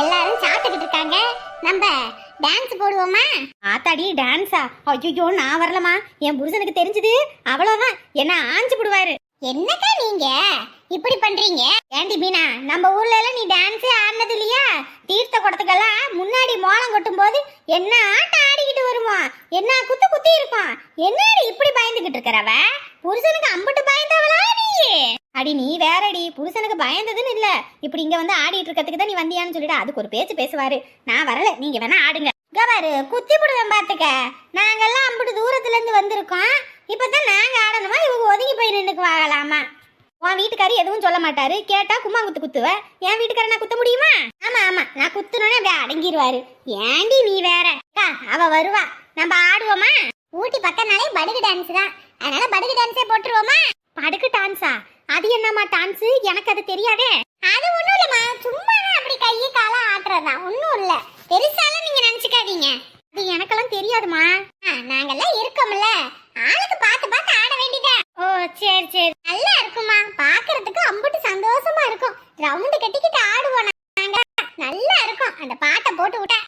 எல்லாரும் சாப்பிட்டுக்கிட்டு இருக்காங்க. நம்ம டான்ஸ் போடுவோமா? ஆத்தாடி டான்ஸா ஐயோ நான் வரலமா என் புருஷனுக்கு தெரிஞ்சது. அவ்வளோதான் என்ன ஆஞ்சு போடுவாரு. என்னக்கா நீங்க? இப்படி பண்றீங்க? ஏண்டி மீனா நம்ம ஊர்ல எல்லாம் நீ டான்ஸே ஆடினது இல்லையா? தீர்த்த குடத்துக்கெல்லாம் முன்னாடி மோளம் கொட்டும் போது என்ன ஆட்டம் ஆடிக்கிட்டு வருவான்? என்ன குத்து குத்தி இருக்கும் என்னடி இப்படி பயந்துகிட்டு இருக்கிறவ புருஷனுக்கு அம்புட்டு பயந்தவளா நீ அடி நீ வேறடி. புருஷனுக்கு பயந்ததுன்னு இல்ல. இப்படி இங்க வந்து ஆடிட்டு இருக்கிறதுக்கு தான் நீ வந்தியான்னு சொல்லிட்டு அதுக்கு ஒரு பேச்சு பேசுவாரு. நான் வரல. நீங்க வேணா ஆடுங்க. இங்க குத்தி போடுவேன் பாத்துக்க நாங்கெல்லாம் அம்புட்டு தூரத்துல இருந்து வந்திருக்கோம். இப்பதான் நாங்க ஆடணுமா? இவங்க ஒதுங்கி போய் நின்னுக்குவாங்களாமா உன் வீட்டுக்காரர் எதுவும் சொல்ல மாட்டாரு. கேட்டா கும்மா குத்து குத்துவ. என் வீட்டுக்காரர் நான் குத்த முடியுமா? ஆமா ஆமா. நான் குத்துனோடனே அப்படியே அடங்கிடுவாரு ஏண்டி நீ வேற? அக்கா, அவ வருவா. நம்ம ஆடுவோமா? ஊட்டி பக்கம்னாலே படுகு டான்ஸ் தான். அதனால படுகு டான்ஸே போட்டுருவோமா? படுக்கு டான்ஸா அது என்னம்மா டான்ஸ் எனக்கு அது தெரியாதே. அது ஒண்ணும் இல்லம்மா. சும்மா அப்படி கையை காலம் ஆட்டுறதுதான். ஒன்றும் இல்ல. பெருசாலாம் நீங்க நினைச்சுக்காதீங்க. அது எனக்கெல்லாம் தெரியாதுமா. நாங்கெல்லாம் இருக்கோம்ல. ஆளுக்கு பார்த்து பார்த்து ஆட வேண்டியதா? ஓ சரி சரி. நல்லா இருக்குமா. பாக்குறதுக்கு அம்புட்டு சந்தோஷமா இருக்கும். ரவுண்டு கட்டிக்கிட்டு ஆடுவோம் நாங்க. நல்லா இருக்கும். அந்த பாட்டை போட்டு விட்டா.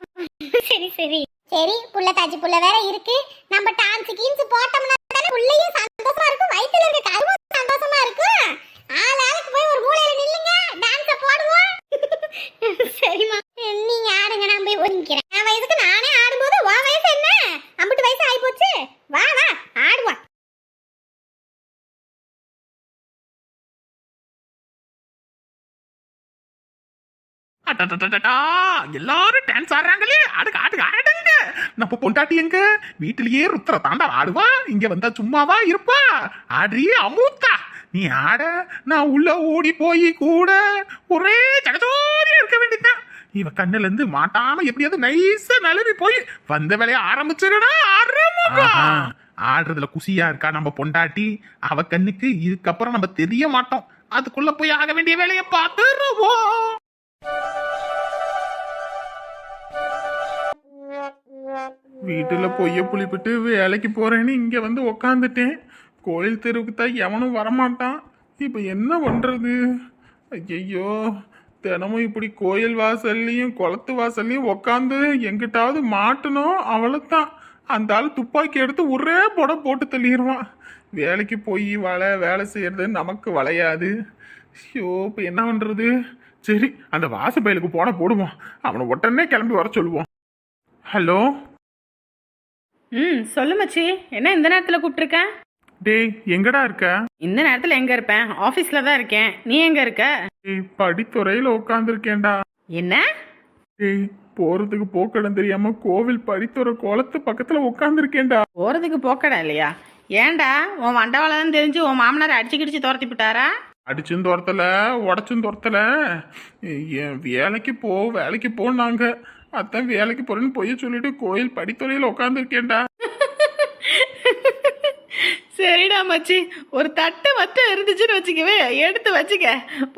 சரி சரி. சரி புள்ள புள்ள வேற இருக்கு நம்ம டான்ஸ் கீன்ஸ் போட்டோம்னா தானே புள்ளையும் சந்தோஷமா இருக்கும் வயித்துல இருக்க கருவும் சந்தோஷமா இருக்கும் ஆள் ஆளுக்கு போய் ஒரு மூலையில நில்லுங்க டான்ஸ போடுவோம் சரிம்மா நீங்க ஆடுங்க நான் போய் ஒதுங்கிக்கிறேன் என் வயசுக்கு நானே ஆடும்போது உன் வயசு என்ன அம்பிட்டு வயசு ஆயிப்போச்சு வா வா ஆடுவா அடடடடடா, எல்லாரும் டான்ஸ் ஆடுறாங்களே. ஆடுங்க ஆடுங்க ஆடுங்க நம்ம பொண்டாட்டி எங்க? வீட்டிலேயே ருத்ர தாண்டா ஆடுவா? இங்க வந்தா சும்மாவா இருப்பா? ஆடுறியே அமூத்தா நீ ஆட நான் உள்ள ஓடி போய் கூட ஒரே ஜகஜோரியா இருக்க வேண்டியதுதான் இவ கண்ணுல இருந்து மாட்டாம எப்படியாவது நைஸா நழுவி போய் வந்த வேலைய ஆரம்பிச்சிருடா ஆரம்பிக்கா ஆடுறதுல குசியா இருக்கா நம்ம பொண்டாட்டி? அவ கண்ணுக்கு இதுக்கப்புறம் நம்ம தெரிய மாட்டோம். அதுக்குள்ள போய் ஆக வேண்டிய வேலையை பார்த்துருவோம். வீட்டுல பொய்ய புளிப்பிட்டு வேலைக்கு போறேன்னு இங்க வந்து உக்காந்துட்டேன். கோயில் தெருவுக்கு தான் எவனும் வரமாட்டான். இப்ப என்ன பண்றது? ஐயோ தினமும் இப்படி கோயில் வாசல்லையும் குளத்து வாசல்லையும் உக்காந்து எங்கிட்டாவது மாட்டணும் அவ்வளோத்தான் அந்த ஆள் துப்பாக்கி எடுத்து ஒரே புட போட்டு தள்ளிடுவான் வேலைக்கு போய் வலை வேலை செய்யறது நமக்கு வளையாது. ஐயோ இப்போ என்ன பண்ணுறது சரி அந்த வாசப்பயலுக்கு போன போடுவோம். அவனை உடனே கிளம்பி வர சொல்லுவோம். ஹலோ? ம் சொல்லு மச்சி. என்ன இந்த நேரத்தில் கூப்பிட்ருக்க டேய் எங்கடா இருக்க? இந்த நேரத்தில் எங்கே இருப்பேன்? ஆஃபீஸில் தான் இருக்கேன். நீ எங்கே இருக்க? டேய் படித்துறையில உட்காந்துருக்கேன்டா என்ன? டேய் போறதுக்கு போக்கடம் தெரியாம கோவில் படித்துறை குளத்து பக்கத்துல உட்காந்துருக்கேன்டா போகிறதுக்கு போக்கடா இல்லையா? ஏன்டா உன் வண்டவாளம் தெரிஞ்சு உன் மாமனார் அடிச்சு கிடிச்சு துரத்தி விட்டாரா அடிச்சும் துரத்தல உடச்சும் துரத்தல. என் வேலைக்கு போ வேலைக்கு போனாங்க அத்தான் வேலைக்கு போறேன்னு பொய்ய சொல்லிட்டு கோயில் படித்துறையில உட்காந்துருக்கேன்டா சரிடா மச்சி. ஒரு தட்டு வட்டம் இருந்துச்சுன்னு வச்சுக்கவே எடுத்து வச்சுக்க.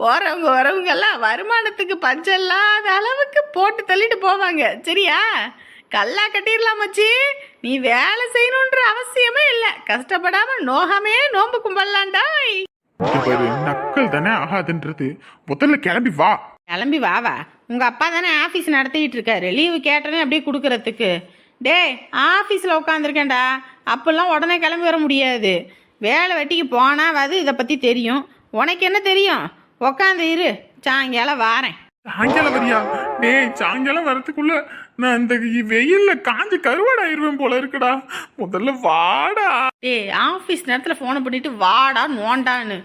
போகிறவங்க வரவங்க எல்லாம் வருமானத்துக்கு பஞ்சம் இல்லாத அளவுக்கு போட்டு தள்ளிட்டு போவாங்க. சரியா? கல்லா கட்டிடலாம் மச்சி. நீ வேலை செய்யணுன்ற அவசியமே இல்லை. கஷ்டப்படாம நோகாமே நோம்பு கும்பலாண்டாய் பாரு, நக்கல் தானே ஆகாதுன்றது. முதல்ல கிளம்பி வா. கிளம்பி வா வா. உங்க அப்பா தானே ஆஃபீஸ் நடத்திட்டு இருக்காரு லீவு கேட்டனே அப்படியே கொடுக்கறதுக்கு. டேய் ஆஃபீஸில் உட்காந்துருக்கேன்டா அப்பெல்லாம் உடனே கிளம்பி வர முடியாது. வேலை வெட்டிக்கு போனாவது இதை பற்றி தெரியும். உனக்கு என்ன தெரியும்? உக்காந்து இரு. சாயங்காலம் வாரேன். சாயங்காலம் வரியா? டேய் சாயங்காலம் வரதுக்குள்ள நான் இந்த வெயில்ல காஞ்சு கருவாடாயிருவேன் போல இருக்குடா. முதல்ல வாடா. டேய் ஆஃபீஸ் நேரத்தில் ஃபோனை பண்ணிட்டு வாடா நோண்டான்னு.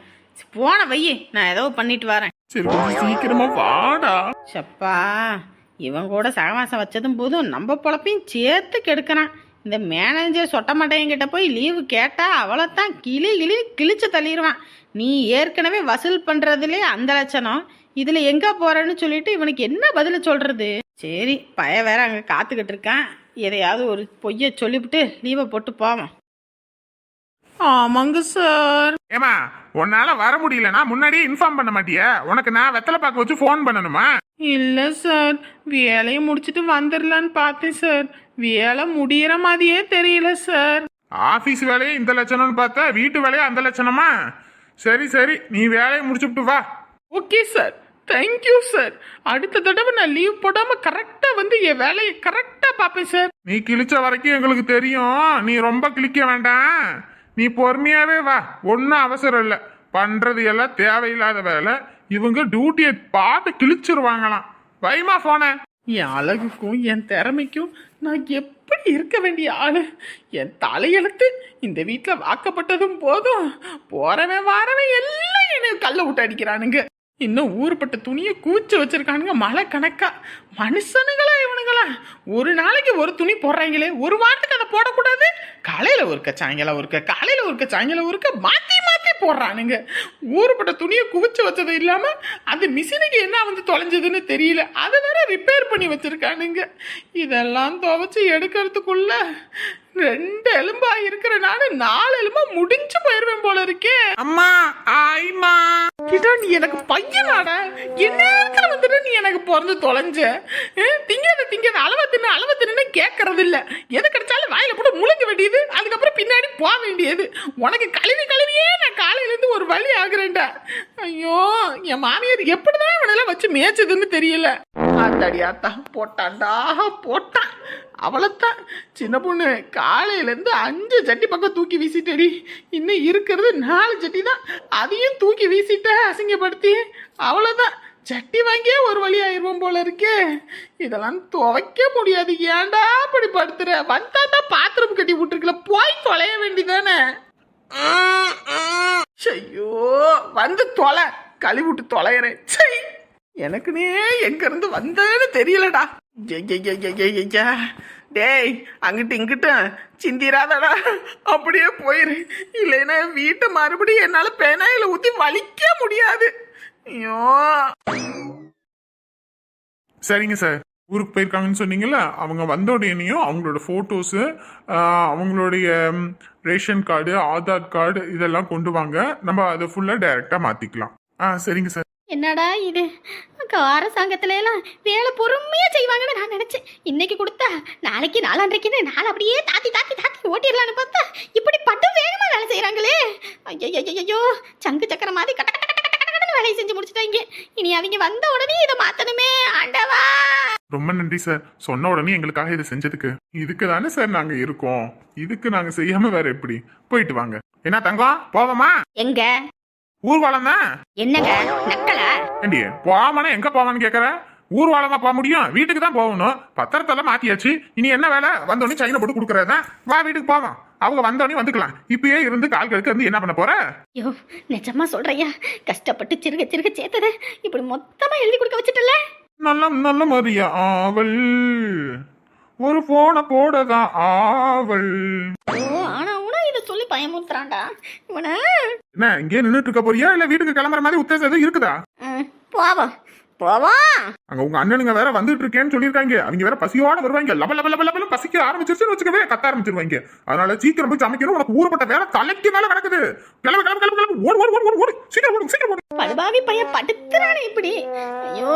போன வையே நான் ஏதோ பண்ணிட்டு வரேன். சரி சீக்கிரமா வாடா. சப்பா இவன் கூட சகவாசம் வச்சதும் போதும் நம்ம பொழப்பையும் சேர்த்து கெடுக்கிறான். இந்த மேனேஜர் சொட்ட மாட்டேங்கிட்ட போய் லீவு கேட்டா அவ்வளோத்தான் கிளி கிளி கிழிச்சு தள்ளிடுவான் நீ ஏற்கனவே வசூல் பண்ணுறதுலே அந்த லட்சணம். இதில் எங்கே போகிறேன்னு சொல்லிட்டு இவனுக்கு என்ன பதில் சொல்கிறது சரி பய வேற அங்கே காத்துக்கிட்டு இருக்கான். எதையாவது ஒரு பொய்யை சொல்லிவிட்டு லீவை போட்டு போவான் ஆமாங்க சார். ஏமா உன்னால வர முடியலனா முன்னாடியே இன்ஃபார்ம் பண்ண மாட்டியா? உனக்கு நான் வெத்தலை பாக்க வச்சு ஃபோன் பண்ணணுமா? இல்லை சார். வேலையை முடிச்சுட்டு வந்துடலான்னு பார்த்தேன் சார். வேலை முடியிற மாதிரியே தெரியல சார். ஆபீஸ் வேலையே இந்த லட்சணம்னு பார்த்தா வீட்டு வேலையே அந்த லட்சணமா? சரி சரி நீ வேலையை முடிச்சுட்டு வா. ஓகே சார் தேங்க்யூ சார் அடுத்த தடவை நான் லீவ் போடாம கரெக்டா வந்து என் வேலையை கரெக்டா பார்ப்பேன் சார் நீ கிழிச்ச வரைக்கும் எங்களுக்கு தெரியும். நீ ரொம்ப கிழிக்க வேண்டாம். நீ பொறுமையாவே வா. ஒன்றும் அவசரம் இல்லை. பண்றது எல்லாம் தேவையில்லாத வேலை. இவங்க டியூட்டியை பார்த்து கிழிச்சிருவாங்களாம். வைமா போன என் அழகுக்கும் என் திறமைக்கும் நான் எப்படி இருக்க வேண்டிய ஆளு? என் தலையெழுத்து இந்த வீட்டில் வாக்கப்பட்டதும் போதும். போறவன் வாரவன் எல்லாம் என்னை கல்ல விட்டு அடிக்கிறானுங்க. இன்னும் ஊர்பட்ட துணியை கூச்சி வச்சுருக்கானுங்க மழை கணக்கா. மனுஷனுங்களா இவனுங்களா? ஒரு நாளைக்கு ஒரு துணி போடுறாங்களே ஒரு வாரத்துக்கு அதை போடக்கூடாது? காலையில் ஒருக்க சாயங்காலம் ஒருக்க காலையில் ஒருக்க சாயங்காலம் ஒருக்க மாற்றி மாற்றி போடுறானுங்க. ஊர்பட்ட துணியை குவிச்சு வச்சது இல்லாமல் அந்த மிஷினுக்கு என்ன வந்து தொலைஞ்சதுன்னு தெரியல. அதை வேற ரிப்பேர் பண்ணி வச்சிருக்கானுங்க. இதெல்லாம் துவைச்சி எடுக்கிறதுக்குள்ள ரெண்டு எலும்பா இருக்கிற நானு நாலு எலும்பா முடிஞ்சு போயிருவேன் போல இருக்கே. அம்மா ஆய்மா. கிட்டா நீ எனக்கு பையனாடா. என்ன வந்துட்டு நீ எனக்கு பிறந்து தொலைஞ்ச? திங்காத திங்காத அளவா தின்னு அளவா தின்னு கேட்கறது இல்ல எது கிடைச்சாலும் வாயில போட்டு முழுங்க வேண்டியது. அதுக்கப்புறம் பின்னாடி போக வேண்டியது. உனக்கு கழுவி கழுவியே நான் காலையில இருந்து ஒரு வழி ஆகுறேன்டா. ஐயோ என் மாமியார் எப்படிதான் இவனெல்லாம் வச்சு மேய்ச்சதுன்னு தெரியல. ஆத்தாடி ஆத்தா போட்டான்டா போட்டான். அவளைத்தான். சின்ன பொண்ணு காலையிலேருந்து அஞ்சு சட்டி பக்கம் தூக்கி வீசிட்டடி. இன்னும் இருக்கிறது நாலு சட்டி தான். அதையும் தூக்கி வீசிட்ட அசிங்கப்படுத்தி. அவ்வளோதான் சட்டி வாங்கியே ஒரு வழி ஆயிருவோம் போல இருக்கே. இதெல்லாம் துவைக்க முடியாது. ஏன்டா அப்படி படுத்துற? வந்தா தான் பாத்திரம் கட்டி விட்டுருக்கல. போய் தொலைய வேண்டிதானே ஐயோ வந்து தொலை. கழுவி விட்டு தொலைகிறேன் சை எனக்குனே எங்கேருந்து வந்தேன்னு தெரியலடா. டேய் அங்கிட்டு இங்கிட்டு சிந்திராதடா. அப்படியே போயிரு. இல்லைன்னா வீட்டை மறுபடியும் என்னால பெனாயில் ஊத்தி வலிக்க முடியாது. ஐயோ. சரிங்க சார். ஊருக்கு போயிருக்காங்கன்னு சொன்னீங்கல்ல அவங்க வந்த உடனேயும் அவங்களோட ஃபோட்டோஸு அவங்களுடைய ரேஷன் கார்டு ஆதார் கார்டு இதெல்லாம் கொண்டு வாங்க. நம்ம அதை ஃபுல்லாக டைரெக்டாக மாற்றிக்கலாம் ஆ சரிங்க சார். என்னடா இது? அரசாங்கத்துல எல்லாம் வேலை பொறுமையா செய்வாங்கன்னு நான் நினைச்சேன். இன்னைக்கு கொடுத்தா நாளைக்கு நாளான்றைக்குன்னு நாள் அப்படியே தாத்தி தாத்தி தாத்தி ஓட்டிடலான்னு பார்த்தா இப்படி பட்டு வேகமா வேலை செய்யறாங்களே ஐயோ சங்கு சக்கர மாதிரி கட்ட கட்ட வேலையை செஞ்சு முடிச்சிட்டாங்க. இனி அவங்க வந்த உடனே இதை மாத்தணுமே ஆண்டவா. ரொம்ப நன்றி சார் சொன்ன உடனே எங்களுக்காக இதை செஞ்சதுக்கு. இதுக்கு தானே சார் நாங்கள் இருக்கோம். இதுக்கு நாங்கள் செய்யாமல் வேற எப்படி? போயிட்டு வாங்க. என்ன தங்கம்? போவோமா? எங்க? ஊர்வலம் தான் என்னங்க நக்கலா? ஏண்டி போவாமனா எங்க போவான்னு கேக்குற? ஊர்வலம் தான் போக முடியும் வீட்டுக்கு தான் போகணும். பத்திரத்தெல்லாம் மாத்தியாச்சு. இனி என்ன வேலை? வந்தோடனே சைனை போட்டு கொடுக்கறதா? வா வீட்டுக்கு போவோம். அவங்க வந்தோடனே வந்துக்கலாம். இப்பயே இருந்து கால் கழுக்கு வந்து என்ன பண்ண போற? ஐயோ நிஜமா சொல்றியா? கஷ்டப்பட்டு சிறுக சிறுக சேர்த்தது இப்படி மொத்தமா எழுதி கொடுக்க வச்சுட்டல? நல்ல நல்ல மரியா ஆவல். ஒரு போன போடதான் ஆவல். ஓ ஆனா பயமுறுத்துறான்டா. இவனை? என்ன இங்கே நின்னுட்டு இருக்க போறியா? இல்ல வீட்டுக்கு கிளம்புற மாதிரி உத்தேசம் எதுவும் இருக்குதா? ம், போவோம் போவோம் அங்க உங்க அண்ணனுங்க வேற வந்துட்டு இருக்கேன்னு சொல்லியிருக்காங்க. அவங்க வேற பசியோட வருவாங்க. லப லப லப லப பசிக்க ஆரம்பிச்சிருச்சுன்னு வச்சுக்கவே கத்த ஆரம்பிச்சிருவாங்க. அதனால சீக்கிரம் போய் சமைக்கணும். உனக்கு ஊறப்பட்ட வேலை தலைக்கு மேல கிடக்குது. கிளம்பு கிளம்பு கிளம்பு கிளம்பு. ஓடு ஓடு ஓடு ஓடு ஓடு. சீக்கிரம் ஓடு சீக்கிரம் ஓடு. படுபாவி பையன் படுத்துறானே இப்படி. ஐயோ.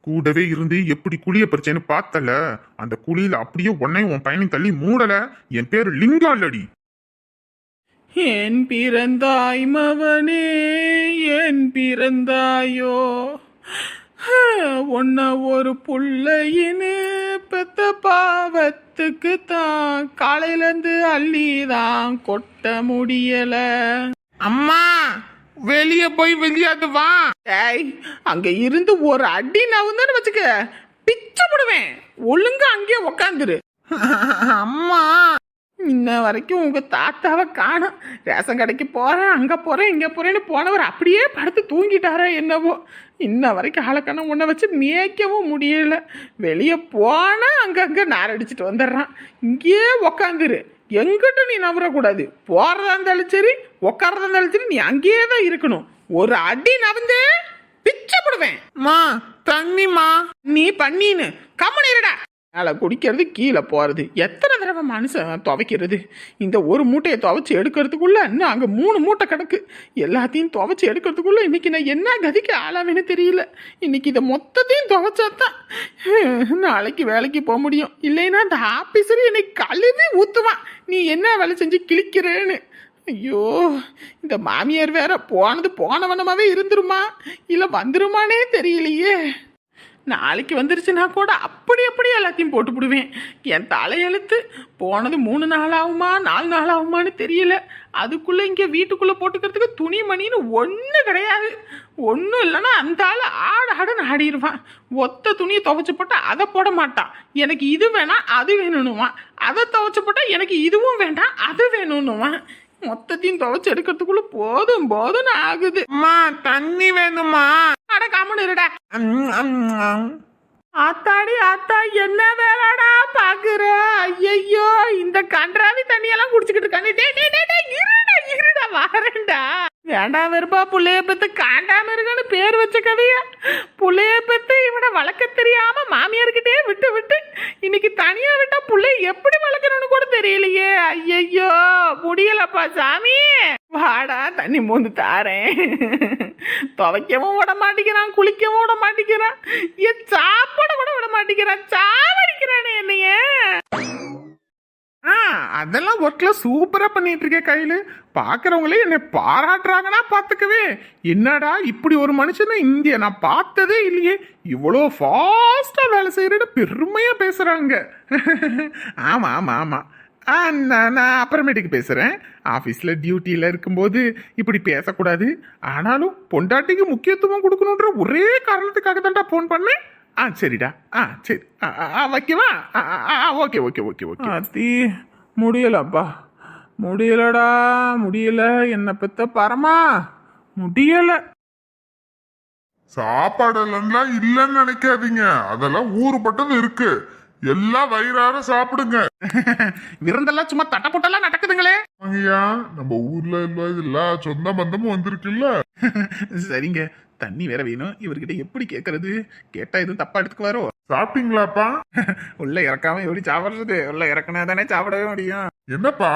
கூடவே இருந்து எப்படி குழிய பறிச்சேன்னு பார்த்தல. அந்த குழியில அப்படியே உன்னையும் உன் பையனையும் தள்ளி மூடல. என் பேரு லிங்கா இல்லடி என் பிறந்தாய் மவனே என் பிறந்தாயோ. உன்ன ஒரு புள்ளையின்னு பெத்த பாவத்துக்கு தான் காலையிலேருந்து அள்ளி தான் கொட்ட முடியல. அம்மா வெளிய போய் வெளியாது வா. டேய் அங்க இருந்து ஒரு அடி நவுந்தன்னு வச்சுக்க பிச்சை போடுவேன். ஒழுங்கா அங்கேயே உக்காந்துரு. அம்மா இன்ன வரைக்கும் உங்க தாத்தாவை காணோம். ரேஷன் கடைக்கு போறேன் அங்க போறேன் இங்க போறேன்னு போனவர் அப்படியே படுத்து தூங்கிட்டாரா என்னவோ. இன்ன வரைக்கும் ஆளக்கான உன்னை வச்சு மேய்க்கவும் முடியல. வெளியே போனா அங்கங்க நாரடிச்சிட்டு வந்துடுறான். இங்கேயே உக்காந்துரு. எங்கிட்ட நீ நவரக்கூடாது. போறதா இருந்தாலும் சரி உட்காரதா இருந்தாலும் சரி நீ அங்கேயே தான் இருக்கணும். ஒரு அடி நவந்து பிச்சை போடுவேன். மா தண்ணிமா நீ பண்ணின்னு. கம்மனிடா மேலே குடிக்கிறது கீழே போகிறது எத்தனை தடவை மனுஷன் துவைக்கிறது? இந்த ஒரு மூட்டையை துவைச்சி எடுக்கிறதுக்குள்ள இன்னும் அங்கே மூணு மூட்டை கிடக்கு. எல்லாத்தையும் துவைச்சி எடுக்கிறதுக்குள்ள இன்றைக்கி நான் என்ன கதிக்கு ஆளாவேன்னு தெரியல. இன்னைக்கு இதை மொத்தத்தையும் துவைச்சா தான் நாளைக்கு வேலைக்கு போக முடியும். இல்லைன்னா அந்த ஆஃபீஸர் என்னை கழுவி ஊற்றுவான் நீ என்ன வேலை செஞ்சு கிழிக்கிறேன்னு. ஐயோ இந்த மாமியார் வேற போனது போனவனமாவே இருந்துருமா? இல்லை வந்துருமானே தெரியலையே. நாளைக்கு வந்துருச்சுன்னா கூட அப்படி அப்படி எல்லாத்தையும் போட்டு விடுவேன் என் தலையெழுத்து போனது மூணு நாள் ஆகுமா நாலு நாள் ஆகுமான்னு தெரியல. அதுக்குள்ளே இங்கே வீட்டுக்குள்ளே போட்டுக்கிறதுக்கு துணி மணின்னு ஒன்றும் கிடையாது. ஒன்றும் இல்லைன்னா அந்த ஆள் ஆடு ஆடுன்னு ஆடிடுவான் ஒத்த துணியை துவைச்சு போட்டால் அதை போட மாட்டான். எனக்கு இது வேணாம் அது வேணும்னுவான். அதை துவைச்சு போட்டால் எனக்கு இதுவும் வேண்டாம் அது வேணும்னுவான். மொத்தத்தையும் துவைச்சு எடுக்கிறதுக்குள்ள போதும் போதும்னு ஆகுது. அம்மா தண்ணி வேணுமா? அட இருடா. ஆத்தாடி ஆத்தா என்ன வேலைடா பாக்குற? ஐயையோ இந்த கன்றாவி தண்ணியெல்லாம் குடிச்சுக்கிட்டு இருக்காங்க. டேய் டேய் டேய் இருடா இருடா வரேன்டா. வேண்டாம் வெறுப்பா புள்ளைய பெத்து காண்டாம இருக்கன்னு பேர் வச்ச கதையா? புள்ளைய பெத்து இவனை வளர்க்க தெரியாம மாமியார்கிட்டயே விட்டு விட்டு இன்னைக்கு தனியா விட்டா புள்ளைய எப்படி வளர்க்கணும்னு கூட தெரியலையே. ஐயையோ முடியலப்பா சாமி. வாடா தண்ணி மோந்து தாரேன். துவைக்கவும் விட மாட்டேங்கிறான் குளிக்கவும் விட மாட்டேங்கிறான். என் சாப்பாட கூட விட மாட்டேங்கிறான். சா அதெல்லாம் ஒர்க்கில் சூப்பராக பண்ணிட்டு இருக்கேன் கையில். பார்க்குறவங்களே என்னை பாராட்டுறாங்கன்னா பார்த்துக்கவே. என்னடா இப்படி ஒரு மனுஷனை இந்திய நான் பார்த்ததே இல்லையே. இவ்வளோ ஃபாஸ்ட்டாக வேலை செய்கிறேன்னு பெருமையாக பேசுகிறாங்க ஆமாம் ஆமாம் ஆமாம் ஆ நான் நான் அப்புறமேட்டுக்கு பேசுகிறேன் ஆஃபீஸில் டியூட்டியில் இருக்கும்போது இப்படி பேசக்கூடாது. ஆனாலும் பொண்டாட்டிக்கு முக்கியத்துவம் கொடுக்கணுன்ற ஒரே காரணத்துக்காக தான்டா ஃபோன் பண்ணேன். ஆ சரிடா. ஆ சரி. ஆ ஆ, ஆ வைக்கவா? ஆ ஓகே ஓகே ஓகே ஓகே. அத்தி முடியலப்பா. முடியலடா முடியல. என்ன பெத்த பரமா முடியல. சாப்பாடெல்லாம் இல்லைன்னு நினைக்காதீங்க. அதெல்லாம் ஊறுபட்டது இருக்கு. எல்லாம் வயிறார சாப்பிடுங்க. விருந்தெல்லாம் சும்மா தட்டை போட்டெல்லாம் நடக்குதுங்களே. ஐயா நம்ம ஊர்ல இல்ல இல்ல சொந்த பந்தமும் வந்திருக்குல்ல. சரிங்க தண்ணி வேற வேணும். இவர்கிட்ட எப்படி கேட்கறது கேட்டா எதுவும் தப்பா எடுத்துக்குவாரோ? சாப்பிட்டீங்களாப்பா? உள்ள இறக்காம எப்படி சாப்பிடுறது? உள்ள இறக்குனா தானே சாப்பிடவே முடியும். என்னப்பா?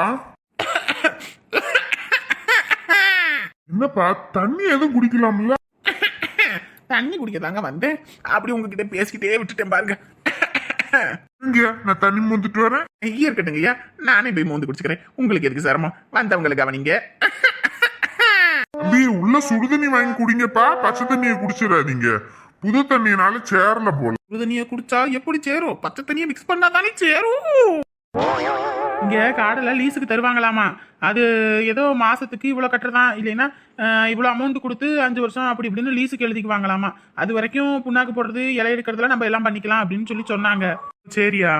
என்னப்பா தண்ணி எதுவும் குடிக்கலாம்ல? தண்ணி குடிக்க தாங்க வந்தேன். அப்படி உங்ககிட்ட பேசிக்கிட்டே விட்டுட்டேன் பாருங்க. நான் தண்ணி முந்துட்டு வரேன்? இருக்கட்டுங்க ஐயா. நானே போய் மோந்து குடிச்சுக்கிறேன். உங்களுக்கு எதுக்கு சிரமம்? வந்தவங்களுக்கு கவனிங்க. தம்பி உள்ள சுடுதண்ணி வாங்கி குடிங்கப்பா. பச்சை தண்ணியை குடிச்சிடாதீங்க. புது தண்ணினால சேரல போல. சுடு தண்ணியை குடிச்சா எப்படி சேரும்? பச்சை தண்ணியை மிக்ஸ் பண்ணா தானே சேரும். இங்க காடல லீஸுக்கு தருவாங்களாமா? அது ஏதோ மாசத்துக்கு இவ்வளவு கட்டுறதான் இல்லைன்னா இவ்வளோ இவ்வளவு அமௌண்ட் கொடுத்து அஞ்சு வருஷம் அப்படி இப்படின்னு லீஸுக்கு எழுதிக்குவாங்களாமா? அது வரைக்கும் புண்ணாக்கு போடுறது இலை எடுக்கிறதுல நம்ம எல்லாம் பண்ணிக்கலாம் அப்படின்னு சொல்லி சொன்னாங்க. சரியா?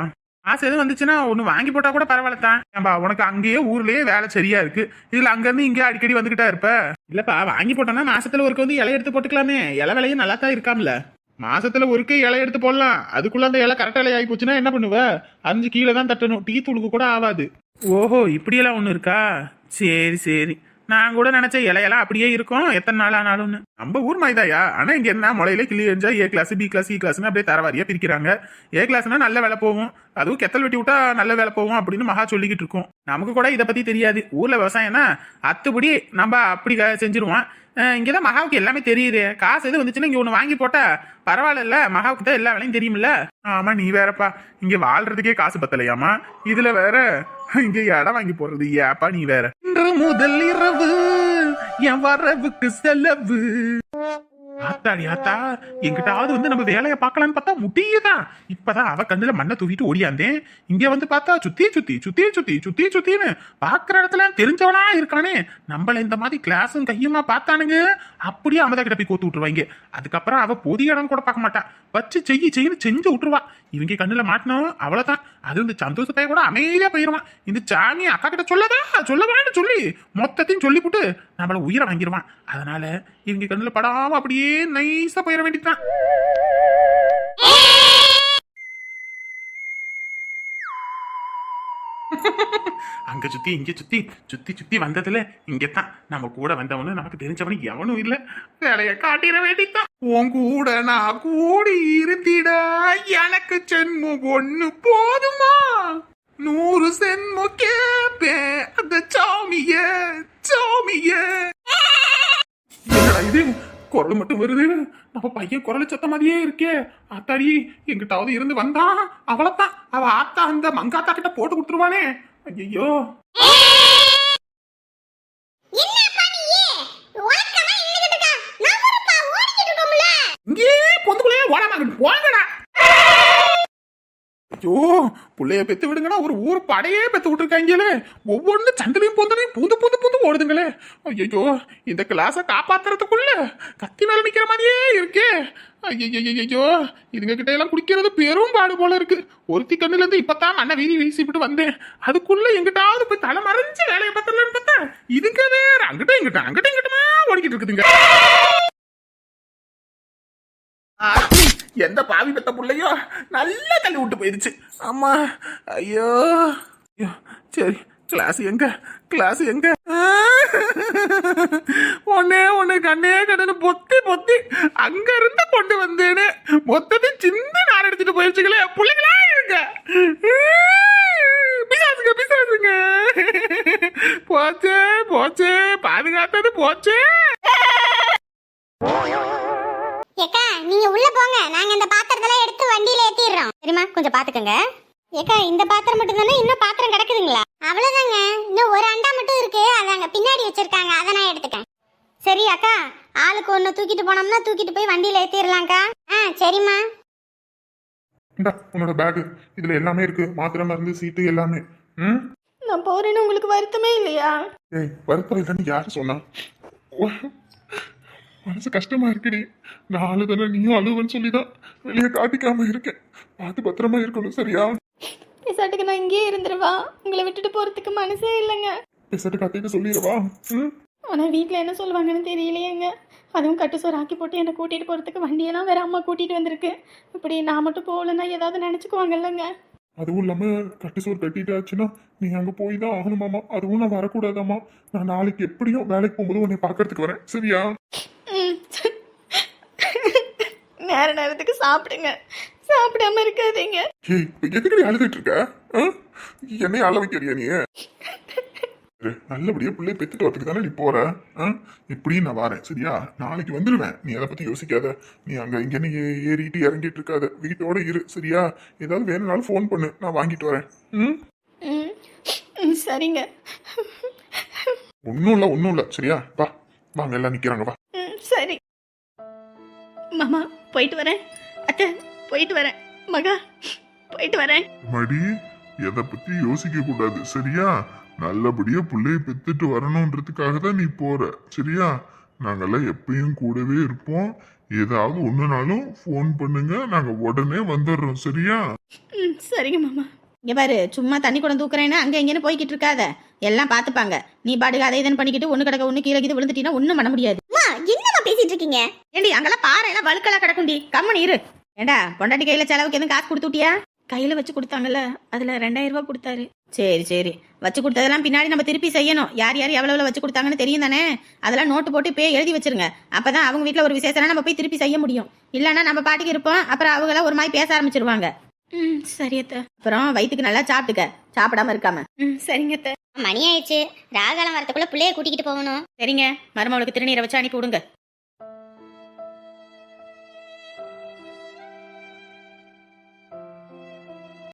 ஆசை எதுவும் வந்துச்சுன்னா ஒன்று வாங்கி போட்டால் கூட பரவாயில்ல தான் ஏன்பா உனக்கு அங்கேயே ஊர்லேயே வேலை சரியா இருக்கு. இதில் அங்கேருந்து இங்கே அடிக்கடி வந்துக்கிட்டா இருப்ப? இல்லைப்பா வாங்கி போட்டோன்னா மாசத்துல ஒருக்க வந்து இலை எடுத்து போட்டுக்கலாமே. இலை விலையும் நல்லா தான் இருக்காம்ல. மாசத்துல ஒருக்கே இலை எடுத்து போடலாம். அதுக்குள்ள அந்த இலை கரெக்டா இலை ஆகி போச்சுன்னா என்ன பண்ணுவ? அஞ்சு கீழே தான் தட்டணும். டீ தூளுக்கு கூட ஆகாது ஓஹோ இப்படியெல்லாம் ஒன்று இருக்கா? சரி சரி. நான் கூட நினைச்ச இலையெல்லாம் அப்படியே இருக்கும். எத்தனை நாள் ஆனாலும்னு. நம்ம ஊர் மாதிரிதாயா ஆனா இங்க என்ன? முளையில கிளி எரிஞ்சா A class B class C கிளாஸ்னு அப்படியே தரவாரியா பிரிக்கிறாங்க. ஏ கிளாஸ்னா நல்ல வேலை போகும். அதுவும் கெத்தல் வெட்டி விட்டா நல்ல வேலை போகும் அப்படின்னு மகா சொல்லிக்கிட்டு இருக்கோம். நமக்கு கூட இதை பத்தி தெரியாது. ஊர்ல விவசாயம்னா அத்துப்படி நம்ம அப்படி க- செஞ்சிருவோம். இங்கே தான் மகாவுக்கு எல்லாமே தெரியுது. காசு எது வந்துச்சுன்னா இங்கே ஒன்று வாங்கி போட்டா பரவாயில்ல மகாவுக்கு தான் எல்லா வேலையும் தெரியுமில்ல ஆமா நீ வேறப்பா. இங்கே வாழ்றதுக்கே காசு பத்தலையாமா? இதுல வேற இங்கே இடம் வாங்கி போறது ஏப்பா நீ வேற. முதல் இரவு என் வரவுக்கு செலவு. ஆத்தாடி ஆத்தா எங்கிட்டாவது வந்து நம்ம வேலையை பார்க்கலான்னு பார்த்தா முடியுதான் இப்பதான் அவ கண்ணுல மண்ணை தூக்கிட்டு ஓடியாந்தேன். இங்க வந்து பார்த்தா சுத்தி சுத்தி சுத்தி சுத்தி சுத்தி சுத்தின்னு பாக்குற இடத்துல தெரிஞ்சவனா இருக்கானே. நம்மள இந்த மாதிரி கிளாஸும் கையுமா பார்த்தானுங்க? அப்படியே அமதா கிட்ட போய் கோத்து விட்டுருவாங்க அதுக்கப்புறம் அவ பொதிய இடம் கூட பார்க்க மாட்டான் வச்சு செய்ய செய்யு செஞ்சு விட்டுருவா. இவங்க கண்ணில் மாட்டினோம் அவ்வளோதான் அது இந்த சந்தோஷத்தை கூட அமைதியாக போயிடுவான் இந்த சாமி அக்கா கிட்ட சொல்லதா சொல்லவான்னு சொல்லி மொத்தத்தையும் சொல்லிவிட்டு நம்மளை உயிரை வாங்கிடுவான் அதனால இவங்க கண்ணில் படாமல் அப்படியே நைஸாக போயிட வேண்டியதுதான். அங்க சுத்தி இங்க சுத்தி சுத்தி சுத்தி வந்ததுல இங்கதான். நம்ம கூட வந்தவனு நமக்கு தெரிஞ்சவனு எவனும் இல்ல. வேலைய காட்டிட வேண்டித்தான் உன் கூட நான் கூடி இருந்திட. எனக்கு சென்மம் ஒண்ணு போதுமா? நூறு சென்மம் கேப்பேன். அந்த சாமிய சாமிய. இது? குரல் மட்டும் வருது. நம்ம பையன் குரல் சத்த மாதிரியே இருக்கே. ஆத்தாடி எங்கிட்டாவது இருந்து வந்தா அவளைத்தான் அவ ஆத்தா அந்த மங்காத்தா கிட்ட போட்டு கொடுத்துருவானே. ஐயோ இங்கே பொந்துக்குள்ளே ஓடாம போங்கடா ஐயோ பிள்ளைய பெத்து விடுங்கடா. ஒரு ஊர் படையே பெத்து விட்டுருக்காங்களே ஒவ்வொன்று சண்டலையும் பொந்தலையும் பூந்து பூந்து பூந்து ஓடுதுங்களே. ஐயோ இந்த கிளாஸை காப்பாத்துறதுக்குள்ள கத்தி மேல நிக்கிற மாதிரியே இருக்கே. ஐயோ இதுங்க கிட்ட எல்லாம் குடிக்கிறது பெரும் பாடு போல இருக்கு. ஒருத்தி கண்ணுல இருந்து இப்பதான் மண்ணை வீதி வீசிவிட்டு வந்தேன். அதுக்குள்ள எங்கிட்டாவது போய் தலை மறைஞ்சு வேலையை பார்த்தலன்னு பார்த்தா இதுங்க வேற அங்கிட்ட இங்கிட்ட அங்கிட்ட எங்கிட்டமா ஓடிக்கிட்டு இருக்குதுங்க. எந்த பாவி பெத்த புள்ளையோ? நல்லா தள்ளி விட்டு போயிடுச்சு. அம்மா ஐயோ. ஐயோ சரி கிளாஸ் எங்க? கிளாஸ் எங்க? ஒன்னே ஒன்னு கண்ணே கண்ணு பொத்தி பொத்தி அங்க இருந்து கொண்டு வந்தேன்னு மொத்தத்தையும் சின்ன நார் எடுத்துட்டு போயிடுச்சுங்களே பிள்ளைங்களா இருங்க. பிசாசுங்க பிசாசுங்க. போச்சே போச்சே பாதுகாத்தது போச்சே. சரிம்மா. இந்தா உன்னோட பேகு இதுல எல்லாமே இருக்கு. மாத்திரை மருந்து சீட்டு எல்லாமே. ம்? நான் போறேன்னு உங்களுக்கு வருத்தமே இல்லையா? ஏய் வருத்தம் இல்லைன்னு யாரு சொன்னா? உ- மனசு கஷ்டமா இருக்குடி. நான் அழுதானே நீயும் அழுவன்னு சொல்லிதான் வெளியே காட்டிக்காம இருக்கேன். பார்த்து பத்திரமா இருக்கணும் சரியா? பிசாட்டுக்கு நான் இங்கேயே இருந்துருவா. உங்களை விட்டுட்டு போறதுக்கு மனசே இல்லைங்க. பேசட்டு கத்திட்டு சொல்லிடுவா ம்? ஆனால் வீட்டில் என்ன சொல்லுவாங்கன்னு தெரியலையேங்க. அதுவும் கட்டு சோறு ஆக்கி போட்டு என்னை கூட்டிகிட்டு போகிறதுக்கு வண்டியெல்லாம் வேற அம்மா கூட்டிகிட்டு வந்திருக்கு. இப்படி நான் மட்டும் போகலன்னா ஏதாவது நினச்சிக்குவாங்கல்லங்க. அதுவும் இல்லாம கட்டு சோறு கட்டிட்டாச்சுன்னா நீ அங்க போய் தான் ஆகணுமாமா அதுவும் நான் வரக்கூடாதாம்மா. நான் நாளைக்கு எப்படியும் வேலைக்கு போகும்போது உன்னை பார்க்கறதுக்கு வரேன். சரியா. நேர நேரத்துக்கு சாப்பிடுங்க. சாப்பிடாம இருக்காதீங்க. ஏய் இப்ப எதுக்கு அழுதுட்டு இருக்க? ஆ? என்னைய அழ வைக்கிறியா நீ? நல்லபடியா பிள்ளை பெத்துட்டு வரதுக்கு தானே நீ போற? ஆ? இப்படியும் நான் வரேன் சரியா? நாளைக்கு வந்துடுவேன் நீ அதை பத்தி யோசிக்காத. நீ அங்க இங்கன்னு ஏறிட்டு இறங்கிட்டு இருக்காத வீட்டோட இரு சரியா? ஏதாவது வேணும்னாலும் ஃபோன் பண்ணு. நான் வாங்கிட்டு வரேன். ம்? சரிங்க. ஒன்றும் இல்லை ஒன்றும் இல்லை சரியா? வா. வாங்க எல்லாம் நிக்கிறாங்க வா. சரி. மாமா போயிட்டு வரேன். அத்தை போயிட்டு வரேன். மகா போயிட்டு வரேன். மடி எதை பத்தி யோசிக்க கூடாது சரியா? நல்லபடியா பிள்ளைய பெத்துட்டு வரணுன்றதுக்காக தான் நீ போற. சரியா? நாங்கெல்லாம் எப்பயும் கூடவே இருப்போம். ஏதாவது ஒண்ணுனாலும் ஃபோன் பண்ணுங்க. நாங்க உடனே வந்துடுறோம். சரியா? ம் சரிங்க மாமா. இங்க பாரு சும்மா தண்ணி குடம் தூக்குறேன்னா அங்க இங்கன்னு போய்கிட்டு இருக்காத. எல்லாம் பார்த்துப்பாங்க. நீ பாட்டுக்கு அதை இதன் பண்ணிக்கிட்டு ஒண்ணு கிடக்க ஒண்ணு கீழே கீழே விழுந்துட்டீங்கன்னா ஒண்ணும் பண்ண முடியாது. அம்மா என்னம்மா பேசிட்டு இருக்கீங்க? ஏண்டி அங்கெல்லாம் பாறை எல்லாம் வழுக்கெல்லாம் கிடக்குண்டி கம்மனு இரு. ஏண்டா பொண்டாட்டி கையில செலவுக்கு எதுவும் காசு கொடுத்து விட்டியா? கையில வச்சு கொடுத்தாங்கல்ல அதுல ரெண்டாயிரம் ரூபாய் கொடுத்தாரு. சரி சரி. வச்சு கொடுத்ததெல்லாம் பின்னாடி நம்ம திருப்பி செய்யணும். யார் யார் எவ்வளவு எவ்வளவு வச்சு கொடுத்தாங்கன்னு தெரியும் தானே அதெல்லாம் நோட்டு போட்டு போய் எழுதி வச்சிருங்க. அப்பதான் அவங்க வீட்ல ஒரு விசேஷம்னா நம்ம போய் திருப்பி செய்ய முடியும். இல்லைன்னா நம்ம பாட்டுக்கு இருப்போம். அப்புறம் அவங்களாம் ஒரு மாதிரி பேச ஆரம்பிச்சிருவாங்க. ம் சரி அத்தை. அப்புறம் வயிற்றுக்கு நல்லா சாப்பிட்டுக்க. சாப்பிடாம இருக்காம. ம் சரிங்க அத்தை. மணி ஆயிடுச்சு. ராகாலம் வரத்துக்குள்ள பிள்ளைய கூட்டிக்கிட்டு போகணும். சரிங்க. மருமவளுக்கு திருநீரை வச்சு அனுப்பி விடுங்க.